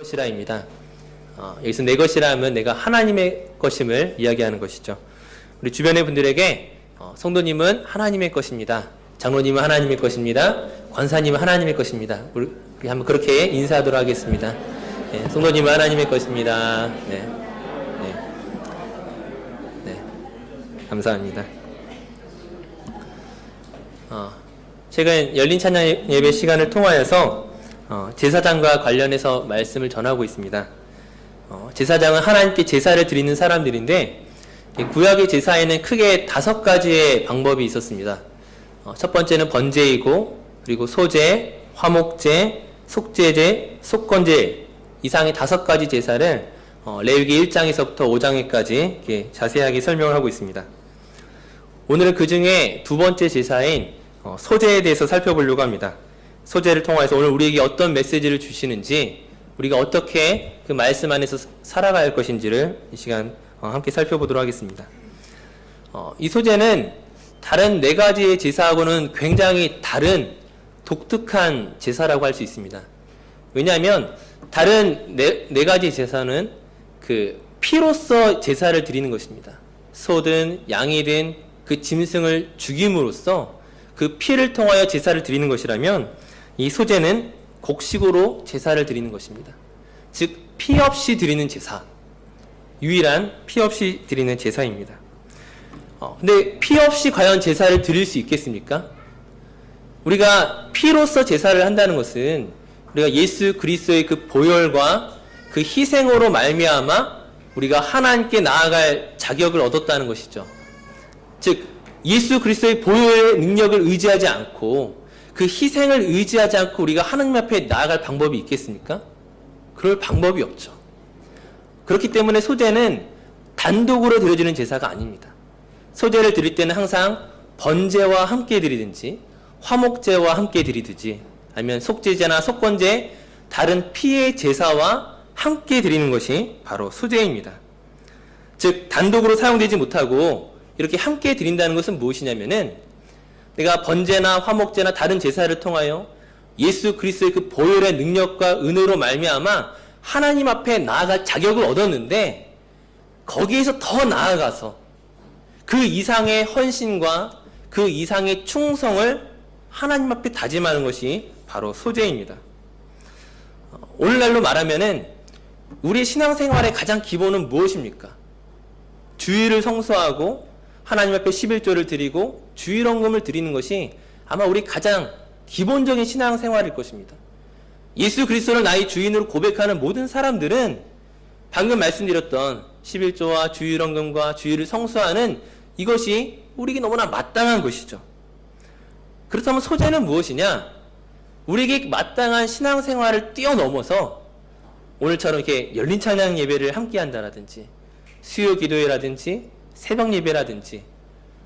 것이라입니다. 어, 여기서 내 것이라 하면 내가 하나님의 것임을 이야기하는 것이죠. 우리 주변의 분들에게 어, 성도님은 하나님의 것입니다. 장로님은 하나님의 것입니다. 권사님은 하나님의 것입니다. 우리 한번 그렇게 인사하도록 하겠습니다. 네, 성도님은 하나님의 것입니다. 네, 네, 네, 감사합니다. 어, 최근 열린 찬양 예배 시간을 통하여서 어, 제사장과 관련해서 말씀을 전하고 있습니다. 어, 제사장은 하나님께 제사를 드리는 사람들인데 이 구약의 제사에는 크게 다섯 가지의 방법이 있었습니다. 어, 첫 번째는 번제이고 그리고 소제, 화목제, 속제제, 속건제 이상의 다섯 가지 제사를 어, 레위기 1장에서부터 5장에까지 이렇게 자세하게 설명을 하고 있습니다. 오늘은 그 중에 두 번째 제사인 어, 소제에 대해서 살펴보려고 합니다. 소제를 통해서 오늘 우리에게 어떤 메시지를 주시는지 우리가 어떻게 그 말씀 안에서 할 것인지를 이 시간 어, 함께 살펴보도록 하겠습니다. 어, 이 소제는 다른 네 가지의 제사하고는 굉장히 다른 독특한 제사라고 할 수 있습니다. 왜냐하면 다른 네, 네 가지 제사는 그 피로써 제사를 드리는 것입니다. 소든 양이든 그 짐승을 죽임으로써 그 피를 통하여 제사를 드리는 것이라면 이 소제는 곡식으로 제사를 드리는 것입니다. 즉, 피 없이 드리는 제사. 유일한 피 없이 드리는 제사입니다. 어, 근데 피 없이 과연 제사를 드릴 수 있겠습니까? 우리가 피로서 제사를 한다는 것은 우리가 예수 그리스도의 그 보혈과 그 희생으로 말미암아 우리가 하나님께 나아갈 자격을 얻었다는 것이죠. 즉 예수 그리스도의 보혈의 능력을 의지하지 않고 그 희생을 의지하지 않고 우리가 하나님 앞에 나아갈 방법이 있겠습니까? 그럴 방법이 없죠. 그렇기 때문에 소제는 단독으로 드려지는 제사가 아닙니다. 소제를 드릴 때는 항상 번제와 함께 드리든지 화목제와 함께 드리든지 아니면 속제제나 속건제 다른 피의 제사와 함께 드리는 것이 바로 소제입니다. 즉 단독으로 사용되지 못하고 이렇게 함께 드린다는 것은 무엇이냐면은 내가 번제나 화목제나 다른 제사를 통하여 예수 그리스도의 그 보혈의 능력과 은혜로 말미암아 하나님 앞에 나아갈 자격을 얻었는데 거기에서 더 나아가서 그 이상의 헌신과 그 이상의 충성을 하나님 앞에 다짐하는 것이 바로 소제입니다. 오늘날로 말하면은 우리 신앙생활의 가장 기본은 무엇입니까? 주의를 성수하고 하나님 앞에 11조를 드리고 주일헌금을 드리는 것이 아마 우리 가장 기본적인 신앙생활일 것입니다. 예수 그리스도를 나의 주인으로 고백하는 모든 사람들은 방금 말씀드렸던 11조와 주일헌금과 주일을 성수하는 이것이 우리에게 너무나 마땅한 것이죠. 그렇다면 소재는 무엇이냐? 우리에게 마땅한 신앙생활을 뛰어넘어서 오늘처럼 이렇게 열린 찬양 예배를 함께 한다라든지 수요 기도회라든지 새벽 예배라든지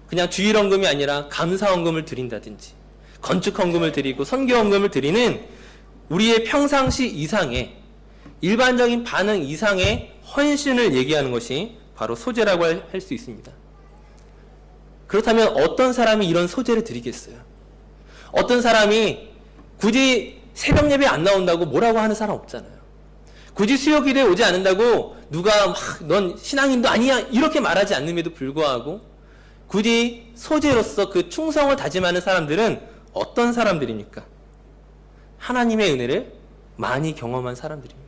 그냥 주일 헌금이 아니라 감사 헌금을 드린다든지 건축 헌금을 드리고 선교 헌금을 드리는 우리의 평상시 이상의 일반적인 반응 이상의 헌신을 얘기하는 것이 바로 소재라고 할 수 있습니다. 그렇다면 어떤 사람이 이런 소재를 드리겠어요? 어떤 사람이 굳이 새벽 예배 안 나온다고 뭐라고 하는 사람 없잖아요. 굳이 수요 기도에 오지 않는다고 누가 막 넌 신앙인도 아니야 이렇게 말하지 않음에도 불구하고 굳이 소재로서 그 충성을 다짐하는 사람들은 어떤 사람들입니까? 하나님의 은혜를 많이 경험한 사람들입니다.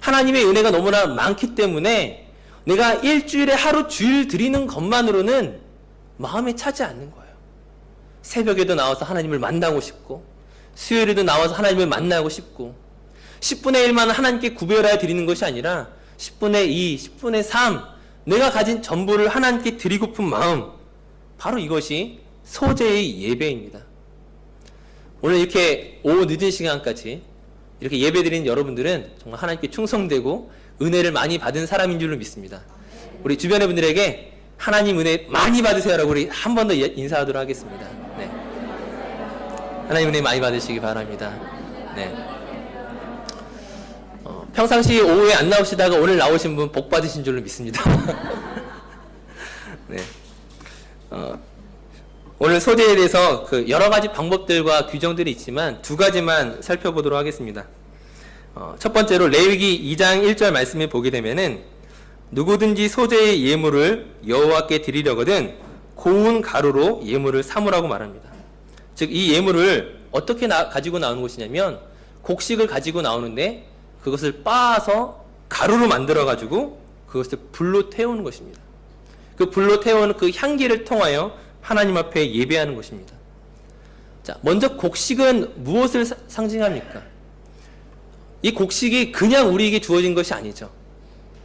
하나님의 은혜가 너무나 많기 때문에 내가 일주일에 하루 주일 드리는 것만으로는 마음에 차지 않는 거예요. 새벽에도 나와서 하나님을 만나고 싶고 수요일에도 나와서 하나님을 만나고 싶고 10분의 1만 하나님께 구별하여 드리는 것이 아니라 10분의 2, 10분의 3 내가 가진 전부를 하나님께 드리고픈 마음 바로 이것이 소재의 예배입니다. 오늘 이렇게 오후 늦은 시간까지 이렇게 예배 드리는 여러분들은 정말 하나님께 충성되고 은혜를 많이 받은 사람인 줄로 믿습니다. 우리 주변의 분들에게 하나님 은혜 많이 받으세요라고 우리 한 번 더 인사하도록 하겠습니다. 네. 하나님 은혜 많이 받으시기 바랍니다. 네. 어, 평상시 오후에 안 나오시다가 오늘 나오신 분 복 받으신 줄로 믿습니다. 네. 어, 오늘 소재에 대해서 그 여러 가지 방법들과 규정들이 있지만 두 가지만 살펴보도록 하겠습니다. 어, 첫 번째로 레위기 2장 1절 말씀을 보게 되면은 누구든지 소재의 예물을 여호와께 드리려거든 고운 가루로 예물을 삼으라고 말합니다. 즉 이 예물을 어떻게 나- 가지고 나오는 것이냐면 곡식을 가지고 나오는데 그것을 빻아서 가루로 만들어 가지고 그것을 불로 태우는 것입니다. 그 불로 태우는 그 향기를 통하여 하나님 앞에 예배하는 것입니다. 자, 먼저 곡식은 무엇을 사- 상징합니까? 이 곡식이 그냥 우리에게 주어진 것이 아니죠.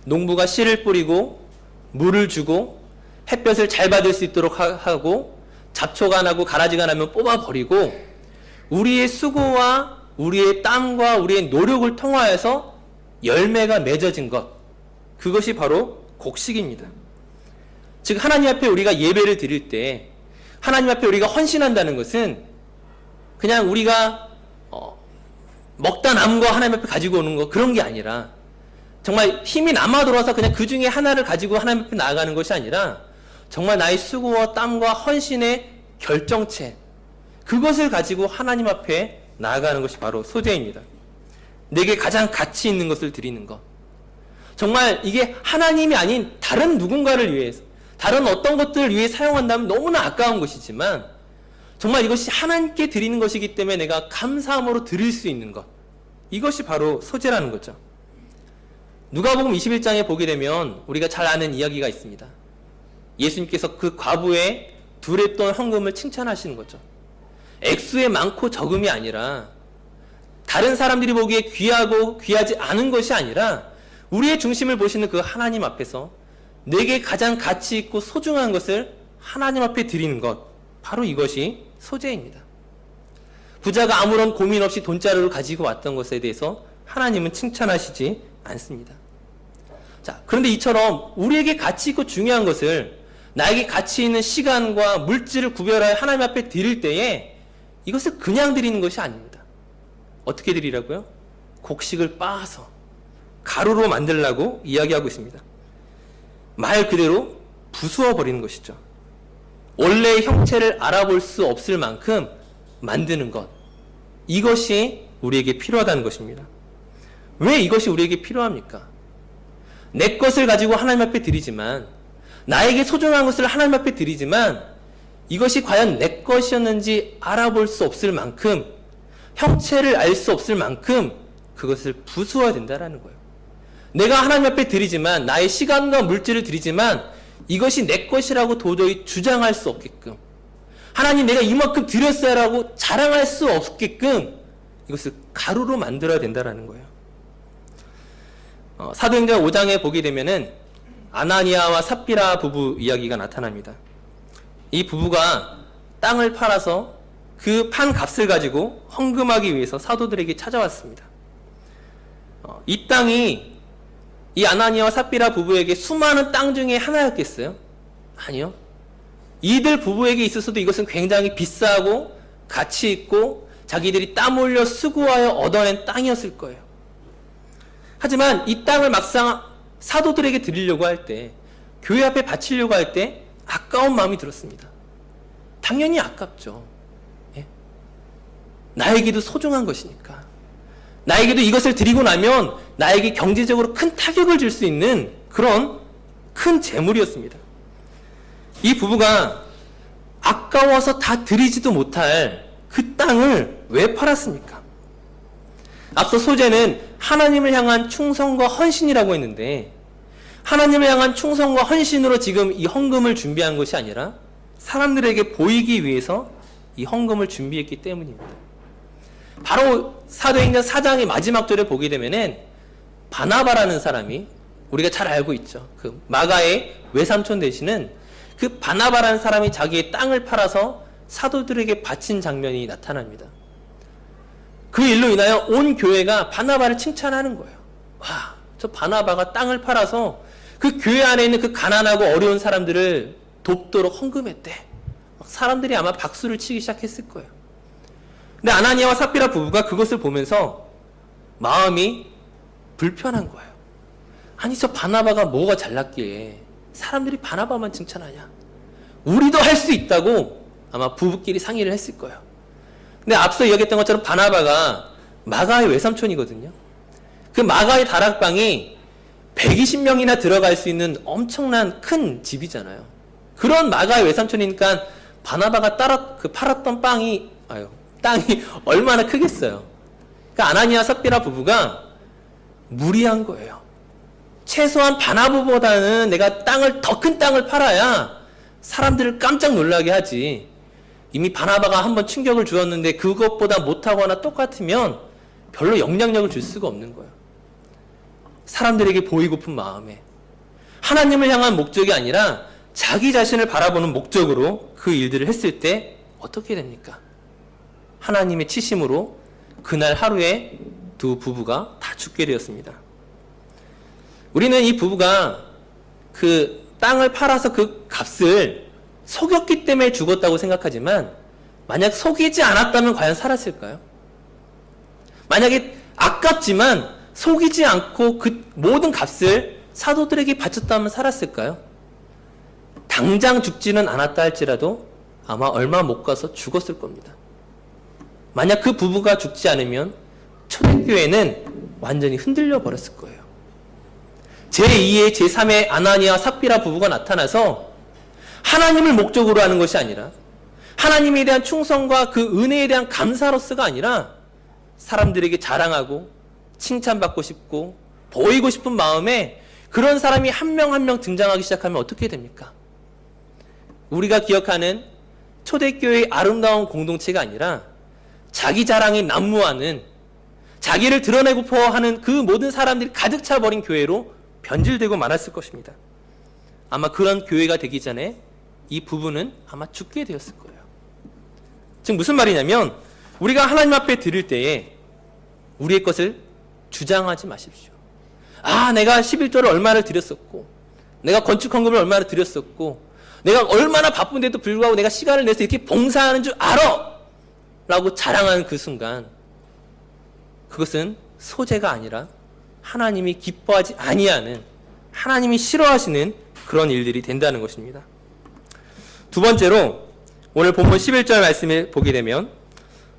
농부가 씨를 뿌리고 물을 주고 햇볕을 잘 받을 수 있도록 하- 하고 잡초가 나고 가라지가 나면 뽑아 버리고 우리의 수고와 우리의 땀과 우리의 노력을 통하여서 열매가 맺어진 것 그것이 바로 곡식입니다. 즉 하나님 앞에 우리가 예배를 드릴 때 하나님 앞에 우리가 헌신한다는 것은 그냥 우리가 어, 먹다 남은 거 하나님 앞에 가지고 오는 거 그런 게 아니라 정말 힘이 남아 돌아서 그냥 그 중에 하나를 가지고 하나님 앞에 나아가는 것이 아니라 정말 나의 수고와 땀과 헌신의 결정체 그것을 가지고 하나님 앞에 나아가는 것이 바로 소재입니다. 내게 가장 가치 있는 것을 드리는 것. 정말 이게 하나님이 아닌 다른 누군가를 위해서 다른 어떤 것들을 위해 사용한다면 너무나 아까운 것이지만 정말 이것이 하나님께 드리는 것이기 때문에 내가 감사함으로 드릴 수 있는 것. 이것이 바로 소재라는 거죠. 누가복음 21장에 보게 되면 우리가 잘 아는 이야기가 있습니다. 예수님께서 그 과부의 두랬던 헌금을 칭찬하시는 거죠. 액수의 많고 적음이 아니라 다른 사람들이 보기에 귀하고 귀하지 않은 것이 아니라 우리의 중심을 보시는 그 하나님 앞에서 내게 가장 가치 있고 소중한 것을 하나님 앞에 드리는 것. 바로 이것이 소재입니다. 부자가 아무런 고민 없이 돈자루를 가지고 왔던 것에 대해서 하나님은 칭찬하시지 않습니다. 자, 그런데 이처럼 우리에게 가치 있고 중요한 것을 나에게 가치 있는 시간과 물질을 구별하여 하나님 앞에 드릴 때에 이것을 그냥 드리는 것이 아닙니다. 어떻게 드리라고요? 곡식을 빻아서 가루로 만들라고 이야기하고 있습니다. 말 그대로 부수어 버리는 것이죠. 원래의 형체를 알아볼 수 없을 만큼 만드는 것. 이것이 우리에게 필요하다는 것입니다. 왜 이것이 우리에게 필요합니까? 내 것을 가지고 하나님 앞에 드리지만, 나에게 소중한 것을 하나님 앞에 드리지만, 이것이 과연 내 것이었는지 알아볼 수 없을 만큼, 형체를 알 수 없을 만큼, 그것을 부수어야 된다는 거예요. 내가 하나님 앞에 드리지만, 나의 시간과 물질을 드리지만, 이것이 내 것이라고 도저히 주장할 수 없게끔, 하나님 내가 이만큼 드렸어요라고 자랑할 수 없게끔, 이것을 가루로 만들어야 된다는 거예요. 어, 사도행전 5장에 보게 되면은 아나니아와 삽비라 부부 이야기가 나타납니다. 이 부부가 땅을 팔아서 그 판 값을 가지고 헌금하기 위해서 사도들에게 찾아왔습니다. 어, 이 땅이 이 아나니아와 삽비라 부부에게 수많은 땅 중에 하나였겠어요? 아니요. 이들 부부에게 있어서도 이것은 굉장히 비싸고 가치 있고 자기들이 땀 흘려 수고하여 얻어낸 땅이었을 거예요. 하지만 이 땅을 막상 사도들에게 드리려고 할 때, 교회 앞에 바치려고 할 때 아까운 마음이 들었습니다. 당연히 아깝죠. 예? 나에게도 소중한 것이니까. 나에게도 이것을 드리고 나면 나에게 경제적으로 큰 타격을 줄 수 있는 그런 큰 재물이었습니다. 이 부부가 아까워서 다 드리지도 못할 그 땅을 왜 팔았습니까? 앞서 소재는 하나님을 향한 충성과 헌신이라고 했는데 하나님을 향한 충성과 헌신으로 지금 이 헌금을 준비한 것이 아니라 사람들에게 보이기 위해서 이 헌금을 준비했기 때문입니다. 바로 사도행전 4장의 마지막 절에 보게 되면은 바나바라는 사람이 우리가 잘 알고 있죠. 그 마가의 외삼촌 되시는 그 바나바라는 사람이 자기의 땅을 팔아서 사도들에게 바친 장면이 나타납니다. 그 일로 인하여 온 교회가 바나바를 칭찬하는 거예요. 와, 저 바나바가 땅을 팔아서 그 교회 안에 있는 그 가난하고 어려운 사람들을 돕도록 헌금했대. 막 사람들이 아마 박수를 치기 시작했을 거예요. 근데 아나니아와 삽비라 부부가 그것을 보면서 마음이 불편한 거예요. 아니 저 바나바가 뭐가 잘났기에 사람들이 바나바만 칭찬하냐? 우리도 할 수 있다고 아마 부부끼리 상의를 했을 거예요. 근데 앞서 이야기했던 것처럼 바나바가 마가의 외삼촌이거든요. 그 마가의 다락방이 120명이나 들어갈 수 있는 엄청난 큰 집이잖아요. 그런 마가의 외삼촌이니까 바나바가 따라 그 팔았던 빵이 아유 땅이 얼마나 크겠어요. 그러니까 아나니아 삽비라 부부가 무리한 거예요. 최소한 바나부보다는 내가 땅을 더 큰 땅을 팔아야 사람들을 깜짝 놀라게 하지. 이미 바나바가 한번 충격을 주었는데 그것보다 못하거나 똑같으면 별로 영향력을 줄 수가 없는 거예요. 사람들에게 보이고픈 마음에 하나님을 향한 목적이 아니라 자기 자신을 바라보는 목적으로 그 일들을 했을 때 어떻게 됩니까? 하나님의 치심으로 그날 하루에 두 부부가 다 죽게 되었습니다. 우리는 이 부부가 그 땅을 팔아서 그 값을 속였기 때문에 죽었다고 생각하지만 만약 속이지 않았다면 과연 살았을까요? 만약에 아깝지만 속이지 않고 그 모든 값을 사도들에게 바쳤다면 살았을까요? 당장 죽지는 않았다 할지라도 아마 얼마 못 가서 죽었을 겁니다. 만약 그 부부가 죽지 않으면 초대교회는 완전히 흔들려 버렸을 거예요. 제2의 제3의 아나니아 삽비라 부부가 나타나서 하나님을 목적으로 하는 것이 아니라 하나님에 대한 충성과 그 은혜에 대한 감사로서가 아니라 사람들에게 자랑하고 칭찬받고 싶고 보이고 싶은 마음에 그런 사람이 한명 한 명 등장하기 시작하면 어떻게 됩니까? 우리가 기억하는 초대교회의 아름다운 공동체가 아니라 자기 자랑이 난무하는 자기를 드러내고파 하는 그 모든 사람들이 가득 차버린 교회로 변질되고 말았을 것입니다. 아마 그런 교회가 되기 전에 이 부부는 아마 죽게 되었을 거예요. 즉 무슨 말이냐면 우리가 하나님 앞에 드릴 때에 우리의 것을 주장하지 마십시오. 아, 내가 11조를 얼마를 드렸었고, 내가 건축 헌금을 얼마나 드렸었고, 내가 얼마나 바쁜데도 불구하고 내가 시간을 내서 이렇게 봉사하는 줄 알아! 라고 자랑하는 그 순간, 그것은 소재가 아니라 하나님이 기뻐하지 아니하는, 하나님이 싫어하시는 그런 일들이 된다는 것입니다. 두 번째로, 오늘 본문 11절 말씀을 보게 되면,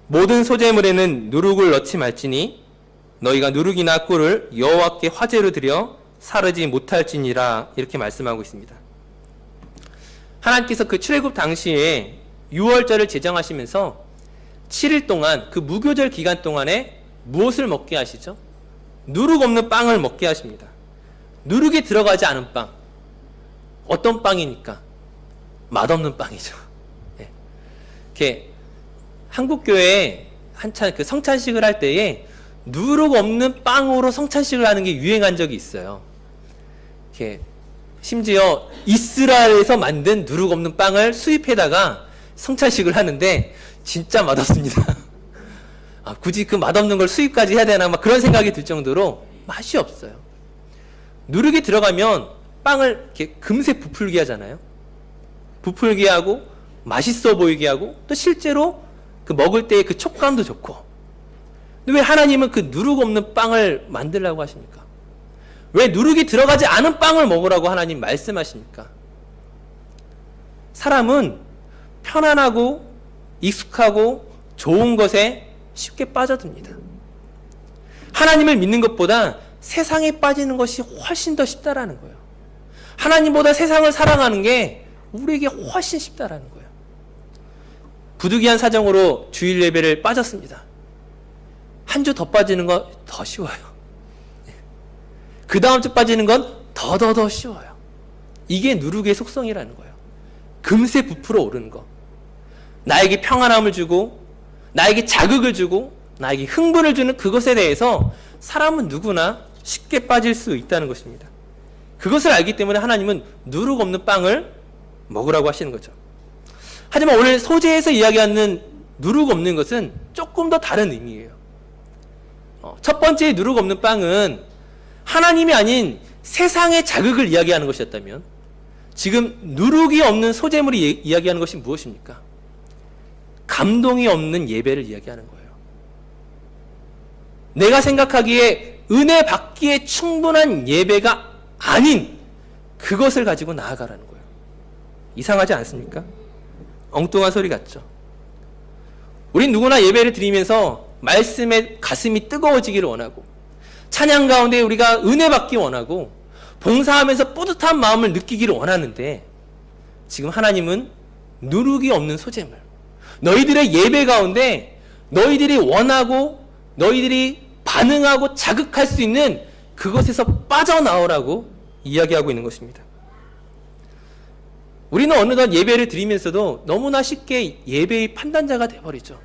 모든 소재물에는 누룩을 넣지 말지니 너희가 누룩이나 꿀을 여호와께 화제로 드려 사르지 못할지니라 이렇게 말씀하고 있습니다. 하나님께서 그 출애굽 당시에 6월절을 제정하시면서 7일 동안 그 무교절 기간 동안에 무엇을 먹게 하시죠? 누룩 없는 빵을 먹게 하십니다. 누룩이 들어가지 않은 빵. 어떤 빵이니까? 맛없는 빵이죠. 네. 이렇게 한국 교회에 한참 그 성찬식을 할 때에 누룩 없는 빵으로 성찬식을 하는 게 유행한 적이 있어요. 이렇게 심지어 이스라엘에서 만든 누룩 없는 빵을 수입해다가 성찬식을 하는데 진짜 맛없습니다. 아, 굳이 그 맛없는 걸 수입까지 해야 되나 막 그런 생각이 들 정도로 맛이 없어요. 누룩이 들어가면 빵을 이렇게 금세 부풀게 하잖아요. 부풀게 하고 맛있어 보이게 하고 또 실제로 그 먹을 때의 그 촉감도 좋고. 왜 하나님은 그 누룩 없는 빵을 만들라고 하십니까? 왜 누룩이 들어가지 않은 빵을 먹으라고 하나님 말씀하십니까? 사람은 편안하고 익숙하고 좋은 것에 쉽게 빠져듭니다. 하나님을 믿는 것보다 세상에 빠지는 것이 훨씬 더 쉽다라는 거예요. 하나님보다 세상을 사랑하는 게 우리에게 훨씬 쉽다라는 거예요. 부득이한 사정으로 주일 예배를 빠졌습니다. 한 주 더 빠지는 건 더 쉬워요. 그 다음 주 빠지는 건 더 더 더 쉬워요. 이게 누룩의 속성이라는 거예요. 금세 부풀어 오르는 거. 나에게 평안함을 주고, 나에게 자극을 주고, 나에게 흥분을 주는 그것에 대해서 사람은 누구나 쉽게 빠질 수 있다는 것입니다. 그것을 알기 때문에 하나님은 누룩 없는 빵을 먹으라고 하시는 거죠. 하지만 오늘 소재에서 이야기하는 누룩 없는 것은 조금 더 다른 의미예요. 어, 첫 번째 누룩 없는 빵은 하나님이 아닌 세상의 자극을 이야기하는 것이었다면 지금 누룩이 없는 소재물이 이야기하는 것이 무엇입니까? 감동이 없는 예배를 이야기하는 거예요. 내가 생각하기에 은혜 받기에 충분한 예배가 아닌 그것을 가지고 나아가라는 거예요. 이상하지 않습니까? 엉뚱한 소리 같죠. 우린 누구나 예배를 드리면서 말씀에 가슴이 뜨거워지기를 원하고 찬양 가운데 우리가 은혜 받기 원하고 봉사하면서 뿌듯한 마음을 느끼기를 원하는데 지금 하나님은 누룩이 없는 소재물 너희들의 예배 가운데 너희들이 원하고 너희들이 반응하고 자극할 수 있는 그것에서 빠져나오라고 이야기하고 있는 것입니다. 우리는 어느덧 예배를 드리면서도 너무나 쉽게 예배의 판단자가 돼버리죠.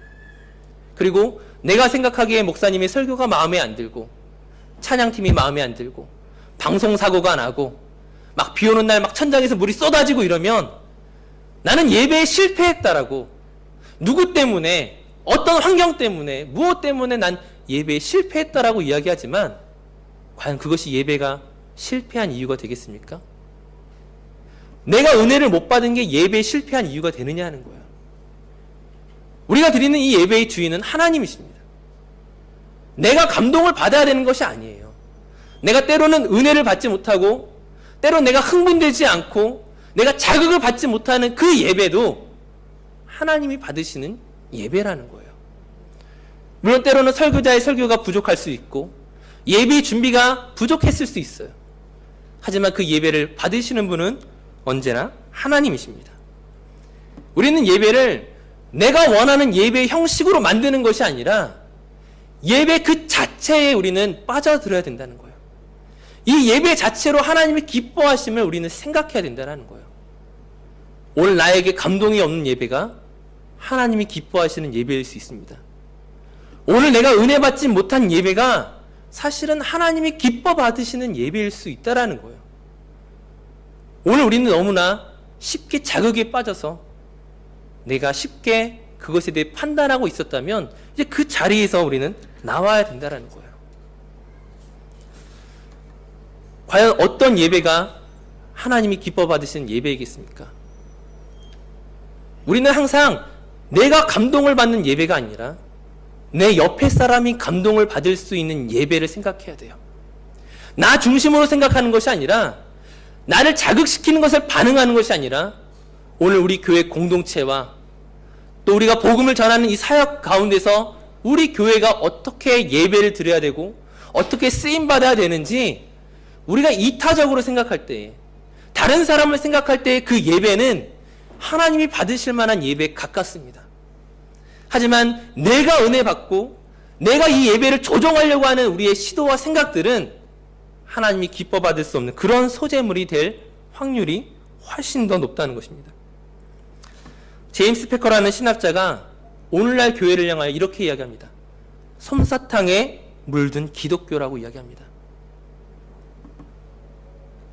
그리고 내가 생각하기에 목사님의 설교가 마음에 안 들고 찬양팀이 마음에 안 들고 방송 사고가 나고 막 비 오는 날 막 천장에서 물이 쏟아지고 이러면 나는 예배에 실패했다라고 누구 때문에 어떤 환경 때문에 무엇 때문에 난 예배에 실패했다라고 이야기하지만 과연 그것이 예배가 실패한 이유가 되겠습니까? 내가 은혜를 못 받은 게 예배에 실패한 이유가 되느냐 하는 거예요. 우리가 드리는 이 예배의 주인은 하나님이십니다. 내가 감동을 받아야 되는 것이 아니에요. 내가 때로는 은혜를 받지 못하고, 때로 내가 흥분되지 않고, 내가 자극을 받지 못하는 그 예배도 하나님이 받으시는 예배라는 거예요. 물론 때로는 설교자의 설교가 부족할 수 있고, 예배 준비가 부족했을 수 있어요. 하지만 그 예배를 받으시는 분은 언제나 하나님이십니다. 우리는 예배를 내가 원하는 예배의 형식으로 만드는 것이 아니라 예배 그 자체에 우리는 빠져들어야 된다는 거예요. 이 예배 자체로 하나님이 기뻐하심을 우리는 생각해야 된다는 거예요. 오늘 나에게 감동이 없는 예배가 하나님이 기뻐하시는 예배일 수 있습니다. 오늘 내가 은혜 받지 못한 예배가 사실은 하나님이 기뻐 받으시는 예배일 수 있다라는 거예요. 오늘 우리는 너무나 쉽게 자극에 빠져서 내가 쉽게 그것에 대해 판단하고 있었다면 이제 그 자리에서 우리는 나와야 된다는 거예요. 과연 어떤 예배가 하나님이 기뻐 받으시는 예배이겠습니까? 우리는 항상 내가 감동을 받는 예배가 아니라 내 옆에 사람이 감동을 받을 수 있는 예배를 생각해야 돼요. 나 중심으로 생각하는 것이 아니라 나를 자극시키는 것을 반응하는 것이 아니라 오늘 우리 교회 공동체와 또 우리가 복음을 전하는 이 사역 가운데서 우리 교회가 어떻게 예배를 드려야 되고 어떻게 쓰임 받아야 되는지 우리가 이타적으로 생각할 때 다른 사람을 생각할 때 그 예배는 하나님이 받으실 만한 예배에 가깝습니다. 하지만 내가 은혜 받고 내가 이 예배를 조정하려고 하는 우리의 시도와 생각들은 하나님이 기뻐 받을 수 없는 그런 소재물이 될 확률이 훨씬 더 높다는 것입니다. 제임스 패커라는 신학자가 오늘날 교회를 향하여 이렇게 이야기합니다. 솜사탕에 물든 기독교라고 이야기합니다.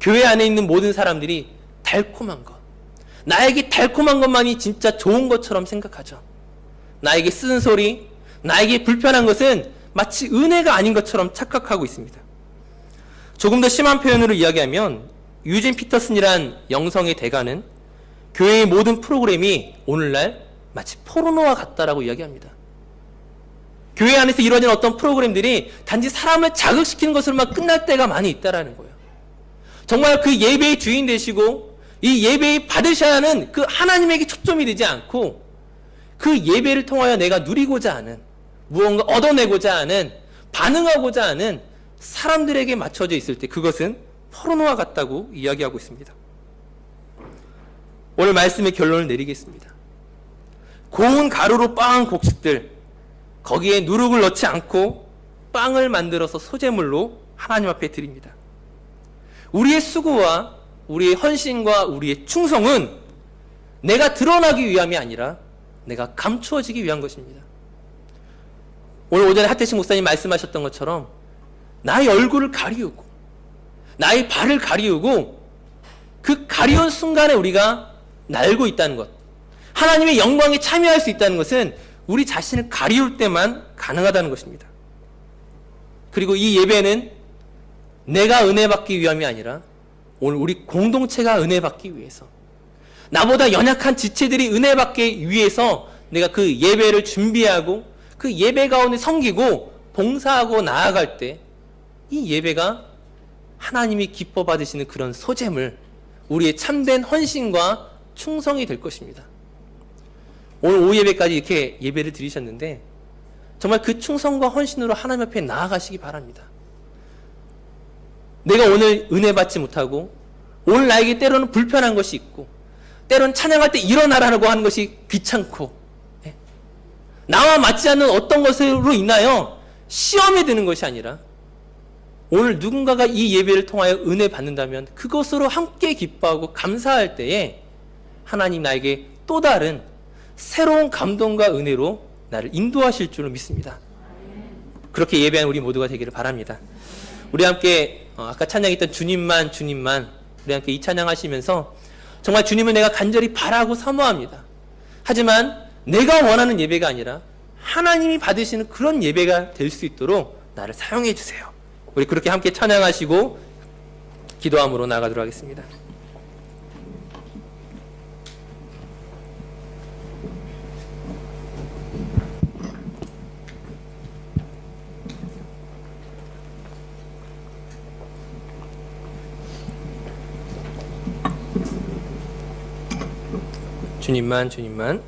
교회 안에 있는 모든 사람들이 달콤한 것, 나에게 달콤한 것만이 진짜 좋은 것처럼 생각하죠. 나에게 쓰는 소리, 나에게 불편한 것은 마치 은혜가 아닌 것처럼 착각하고 있습니다. 조금 더 심한 표현으로 이야기하면 유진 피터슨이란 영성의 대가는 교회의 모든 프로그램이 오늘날 마치 포르노와 같다라고 이야기합니다. 교회 안에서 이루어진 어떤 프로그램들이 단지 사람을 자극시키는 것으로만 끝날 때가 많이 있다라는 거예요. 정말 그 예배의 주인 되시고 이 예배에 받으셔야 하는 그 하나님에게 초점이 되지 않고 그 예배를 통하여 내가 누리고자 하는 무언가 얻어내고자 하는 반응하고자 하는 사람들에게 맞춰져 있을 때 그것은 포르노와 같다고 이야기하고 있습니다. 오늘 말씀의 결론을 내리겠습니다. 고운 가루로 빻은 곡식들 거기에 누룩을 넣지 않고 빵을 만들어서 소재물로 하나님 앞에 드립니다. 우리의 수고와 우리의 헌신과 우리의 충성은 내가 드러나기 위함이 아니라 내가 감추어지기 위한 것입니다. 오늘 오전에 하태식 목사님 말씀하셨던 것처럼 나의 얼굴을 가리우고 나의 발을 가리우고 그 가리운 순간에 우리가 날고 있다는 것. 하나님의 영광에 참여할 수 있다는 것은 우리 자신을 가리울 때만 가능하다는 것입니다. 그리고 이 예배는 내가 은혜 받기 위함이 아니라 오늘 우리 공동체가 은혜 받기 위해서 나보다 연약한 지체들이 은혜 받기 위해서 내가 그 예배를 준비하고 그 예배 가운데 섬기고 봉사하고 나아갈 때 이 예배가 하나님이 기뻐 받으시는 그런 소재물, 우리의 참된 헌신과 충성이 될 것입니다. 오늘 오후 예배까지 이렇게 예배를 드리셨는데 정말 그 충성과 헌신으로 하나님 앞에 나아가시기 바랍니다. 내가 오늘 은혜 받지 못하고 오늘 나에게 때로는 불편한 것이 있고 때로는 찬양할 때 일어나라고 하는 것이 귀찮고 예? 나와 맞지 않는 어떤 것으로 인하여 시험에 드는 것이 아니라 오늘 누군가가 이 예배를 통하여 은혜 받는다면 그것으로 함께 기뻐하고 감사할 때에 하나님 나에게 또 다른 새로운 감동과 은혜로 나를 인도하실 줄로 믿습니다. 그렇게 예배한 우리 모두가 되기를 바랍니다. 우리 함께 어, 아까 찬양했던 주님만 주님만 우리 함께 이 찬양하시면서 정말 주님을 내가 간절히 바라고 사모합니다. 하지만 내가 원하는 예배가 아니라 하나님이 받으시는 그런 예배가 될 수 있도록 나를 사용해 주세요. 우리 그렇게 함께 찬양하시고 기도함으로 나가도록 하겠습니다. 주님만 주님만